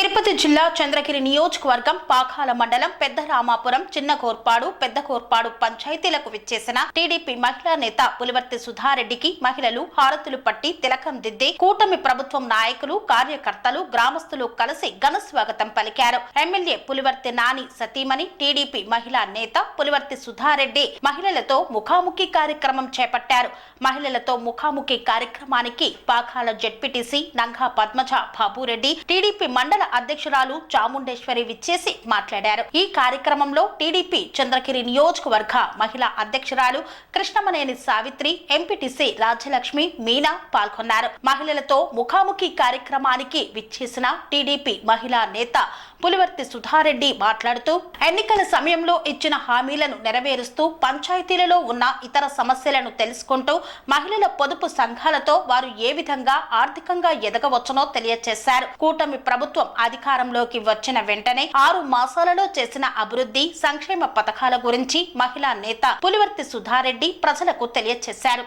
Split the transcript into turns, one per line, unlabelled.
తిరుపతి జిల్లా చంద్రగిరి నియోజకవర్గం పాకాల మండలం పెద్ద రామాపురం చిన్న కోర్పాడు పెద్ద కోర్పాడు పంచాయతీలకు విచ్చేసిన టీడీపీ మహిళా నేత పులివర్తి సుధారెడ్డికి మహిళలు హారతులు పట్టి తిలకం దిద్ది కూటమి ప్రభుత్వం నాయకులు కార్యకర్తలు గ్రామస్తులు కలిసి ఘన స్వాగతం పలికారు. ఎమ్మెల్యే పులివర్తి నాని సతీమణి టీడీపీ మహిళా నేత పులివర్తి సుధారెడ్డి మహిళలతో ముఖాముఖి కార్యక్రమం చేపట్టారు. మహిళలతో ముఖాముఖి కార్యక్రమానికి పాకాల జెడ్పీటీసీ నంగా పద్మజ బాబురెడ్డి టీడీపీ మండల అధ్యక్షురాలు చాముండేశ్వరి విచ్చేసి మాట్లాడారు. ఈ కార్యక్రమంలో టీడీపీ చంద్రగిరి నియోజకవర్గ మహిళా అధ్యక్షురాలు కృష్ణమనేని సావిత్రి ఎంపీటీసీ రాజ్యలక్ష్మి మీనా పాల్గొన్నారు. మహిళలతో ముఖాముఖి కార్యక్రమానికి విచ్చేసిన టీడీపీ మహిళా నేత పులివర్తి సుధారెడ్డి మాట్లాడుతూ ఎన్నికల సమయంలో ఇచ్చిన హామీలను నెరవేరుస్తూ పంచాయతీలలో ఉన్న ఇతర సమస్యలను తెలుసుకుంటూ మహిళల పొదుపు సంఘాలతో వారు ఏ విధంగా ఆర్థికంగా ఎదగవచ్చునో తెలియజేశారు కూటమి ప్రభుత్వం అధికారంలోకి వచ్చిన వెంటనే ఆరు మాసాలలో చేసిన అభివృద్ధి సంక్షేమ పథకాల గురించి మహిళా నేత పులివర్తి సుధారెడ్డి ప్రజలకు తెలియజేశారు